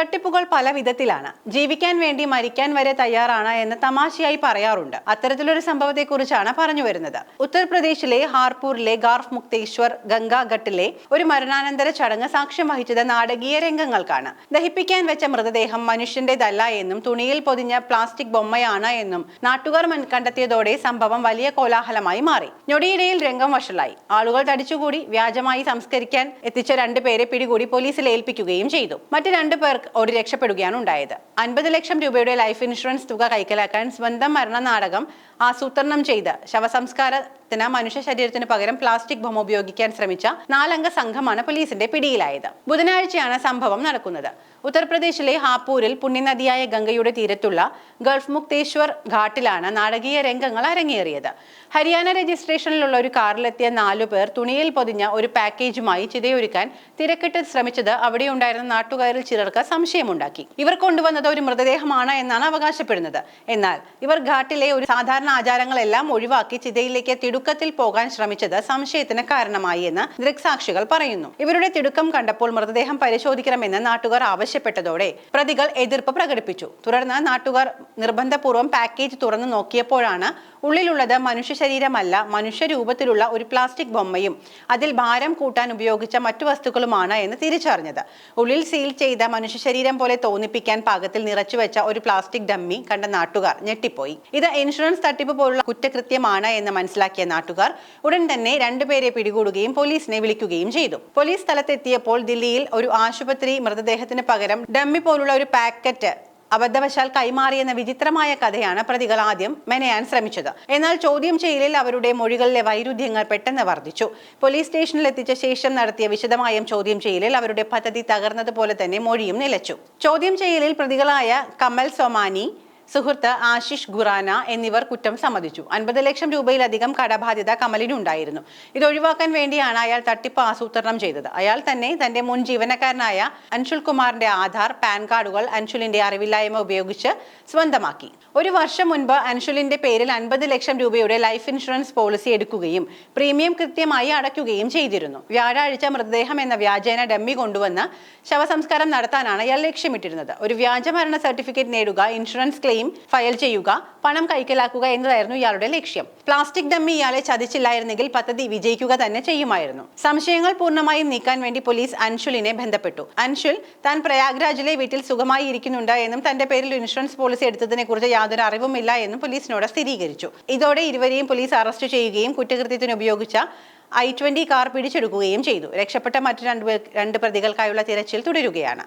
തട്ടിപ്പുകൾ പല വിധത്തിലാണ്. ജീവിക്കാൻ വേണ്ടി മരിക്കാൻ വരെ തയ്യാറാണ് എന്ന് തമാശയായി പറയാറുണ്ട്. അത്തരത്തിലൊരു സംഭവത്തെക്കുറിച്ചാണ് പറഞ്ഞു വരുന്നത്. ഉത്തർപ്രദേശിലെ ഹാർപൂരിലെ ഗാർഫ് മുക്തേശ്വർ ഗംഗാഘട്ടിലെ ഒരു മരണാനന്തര ചടങ്ങ് സാക്ഷ്യം വഹിച്ചത് നാടകീയ രംഗങ്ങൾക്കാണ്. ദഹിപ്പിക്കാൻ വെച്ച മൃതദേഹം മനുഷ്യന്റേതല്ല എന്നും തുണിയിൽ പൊതിഞ്ഞ പ്ലാസ്റ്റിക് ബൊമ്മയാണ് എന്നും നാട്ടുകാർ കണ്ടെത്തിയതോടെ സംഭവം വലിയ കോലാഹലമായി മാറി. ഞൊടിയിടയിൽ രംഗം വഷളായി. ആളുകൾ തടിച്ചുകൂടി വ്യാജമായി സംസ്കരിക്കാൻ എത്തിച്ച രണ്ടുപേരെ പിടികൂടി പോലീസിൽ ഏൽപ്പിക്കുകയും ചെയ്തു. മറ്റു രണ്ടു പേർക്ക് ഓടി രക്ഷപ്പെടുകയാണ് ഉണ്ടായത്. അൻപത് ലക്ഷം രൂപയുടെ ലൈഫ് ഇൻഷുറൻസ് തുക കൈക്കലാക്കാൻ സ്വന്തം മരണനാടകം ആസൂത്രണം ചെയ്ത് ശവസംസ്കാരത്തിന് മനുഷ്യ ശരീരത്തിന് പകരം പ്ലാസ്റ്റിക് ബൊമ്മ ഉപയോഗിക്കാൻ ശ്രമിച്ച നാലംഗ സംഘമാണ് പോലീസിന്റെ പിടിയിലായത്. ബുധനാഴ്ചയാണ് സംഭവം നടക്കുന്നത്. ഉത്തർപ്രദേശിലെ ഹാപൂരിൽ പുണ്യനദിയായ ഗംഗയുടെ തീരത്തുള്ള ഗൾഫ് മുക്തേശ്വർ ഘാട്ടിലാണ് നാടകീയ രംഗങ്ങൾ അരങ്ങേറിയത്. ഹരിയാന രജിസ്ട്രേഷനിലുള്ള ഒരു കാറിലെത്തിയ നാലു പേർ തുണിയിൽ പൊതിഞ്ഞ ഒരു പാക്കേജുമായി ചിതയൊരുക്കാൻ തിരക്കിട്ട് ശ്രമിച്ചത് അവിടെ ഉണ്ടായിരുന്ന നാട്ടുകാരിൽ ചിലർക്ക് സംശയമുണ്ടാക്കി. ഇവർ കൊണ്ടുവന്നത് ഒരു മൃതദേഹമാണ് എന്നാണ് അവകാശപ്പെടുന്നത്. എന്നാൽ ഇവർ ഘാട്ടിലെ ഒരു സാധാരണ ആചാരങ്ങളെല്ലാം ഒഴിവാക്കി ചിതയിലേക്ക് തിടുക്കത്തിൽ പോകാൻ ശ്രമിച്ചത് സംശയത്തിന് കാരണമായി എന്ന് ദൃക്സാക്ഷികൾ പറയുന്നു. ഇവരുടെ തിടുക്കം കണ്ടപ്പോൾ മൃതദേഹം പരിശോധിക്കണമെന്ന് നാട്ടുകാർ ആവശ്യപ്പെട്ടതോടെ പ്രതികൾ എതിർപ്പ് പ്രകടിപ്പിച്ചു. തുടർന്ന് നാട്ടുകാർ നിർബന്ധപൂർവം പാക്കേജ് തുറന്നു നോക്കിയപ്പോഴാണ് ഉള്ളിലുള്ളത് മനുഷ്യ ശരീരമല്ല മനുഷ്യ രൂപത്തിലുള്ള ഒരു പ്ലാസ്റ്റിക് ബൊമ്മയും അതിൽ ഭാരം കൂട്ടാൻ ഉപയോഗിച്ച മറ്റു വസ്തുക്കളുമാണ് എന്ന് തിരിച്ചറിഞ്ഞത്. ഉള്ളിൽ സീൽ ചെയ്ത മനുഷ്യ ശരീരം പോലെ തോന്നിപ്പിക്കാൻ പാകത്തിൽ നിറച്ചുവെച്ച ഒരു പ്ലാസ്റ്റിക് ഡമ്മി കണ്ട നാട്ടുകാർ ഞെട്ടിപ്പോയി. ഇത് ഇൻഷുറൻസ് തട്ടിപ്പ് പോലുള്ള കുറ്റകൃത്യമാണ് എന്ന് മനസ്സിലാക്കിയ നാട്ടുകാർ ഉടൻ തന്നെ രണ്ടുപേരെ പിടികൂടുകയും പോലീസിനെ വിളിക്കുകയും ചെയ്തു. പോലീസ് സ്ഥലത്തെത്തിയപ്പോൾ ദില്ലിയിൽ ഒരു ആശുപത്രി മൃതദേഹത്തിന് പകരം ഡമ്മി പോലുള്ള ഒരു പാക്കറ്റ് അബദ്ധവശാൽ കൈമാറിയെന്ന വിചിത്രമായ കഥയാണ് പ്രതികൾ ആദ്യം മെനയാൻ ശ്രമിച്ചത്. എന്നാൽ ചോദ്യം ചെയ്യലിൽ അവരുടെ മൊഴികളിലെ വൈരുദ്ധ്യങ്ങൾ പെട്ടെന്ന് വർദ്ധിച്ചു. പോലീസ് സ്റ്റേഷനിൽ എത്തിച്ച ശേഷം നടത്തിയ വിശദമായ ചോദ്യം ചെയ്യലിൽ അവരുടെ പദ്ധതി തകർന്നതുപോലെ തന്നെ മൊഴിയും നിലച്ചു. ചോദ്യം ചെയ്യലിൽ പ്രതികളായ കമൽ സൊമാനി സുഹൃത്ത് ആശിഷ് ഖുറാന എന്നിവർ കുറ്റം സമ്മതിച്ചു. അൻപത് ലക്ഷം രൂപയിലധികം കടബാധ്യത കമലിനുണ്ടായിരുന്നു ഇത് ഒഴിവാക്കാൻ വേണ്ടിയാണ് അയാൾ തട്ടിപ്പ് ആസൂത്രണം ചെയ്തത്. അയാൾ തന്നെ തന്റെ മുൻ ജീവനക്കാരനായ അൻഷുൽ കുമാറിന്റെ ആധാർ പാൻ കാർഡുകൾ അൻഷുലിന്റെ അറിവില്ലായ്മ ഉപയോഗിച്ച് സ്വന്തമാക്കി. ഒരു വർഷം മുൻപ് അൻഷുലിന്റെ പേരിൽ അൻപത് ലക്ഷം രൂപയുടെ ലൈഫ് ഇൻഷുറൻസ് പോളിസി എടുക്കുകയും പ്രീമിയം കൃത്യമായി അടയ്ക്കുകയും ചെയ്തിരുന്നു. വ്യാഴാഴ്ച മൃതദേഹം എന്ന വ്യാജേന ഡമ്മി കൊണ്ടുവന്ന് ശവസംസ്കാരം നടത്താനാണ് ഇയാൾ ലക്ഷ്യമിട്ടിരുന്നത്. ഒരു വ്യാജ മരണ സർട്ടിഫിക്കറ്റ് നേടുക ഇൻഷുറൻസ് ക്ലെയിം ഫയൽ ചെയ്യുക പണം കൈക്കലാക്കുക എന്നതായിരുന്നു ഇയാളുടെ ലക്ഷ്യം. പ്ലാസ്റ്റിക് ഡമ്മി ഇയാളെ ചതിച്ചില്ലായിരുന്നെങ്കിൽ പദ്ധതി വിജയിക്കുക തന്നെ ചെയ്യുമായിരുന്നു. സംശയങ്ങൾ പൂർണമായും നീക്കാൻ വേണ്ടി പോലീസ് അൻഷുലിനെ ബന്ധപ്പെട്ടു. അൻഷുൽ താൻ പ്രയാഗ്രാജിലെ വീട്ടിൽ സുഖമായി ഇരിക്കുന്നുണ്ട് എന്നും തന്റെ പേരിൽ ഇൻഷുറൻസ് പോളിസി എടുത്തതിനെ കുറിച്ച് യാതൊരു അറിവുമില്ല എന്നും പോലീസിനോട് സ്ഥിരീകരിച്ചു. ഇതോടെ ഇരുവരെയും പോലീസ് അറസ്റ്റ് ചെയ്യുകയും കുറ്റകൃത്യത്തിന് ഉപയോഗിച്ച ഐ ട്വന്റി കാർ പിടിച്ചെടുക്കുകയും ചെയ്തു. രക്ഷപ്പെട്ട മറ്റു രണ്ട് രണ്ട് പ്രതികൾക്കായുള്ള തിരച്ചിൽ തുടരുകയാണ്.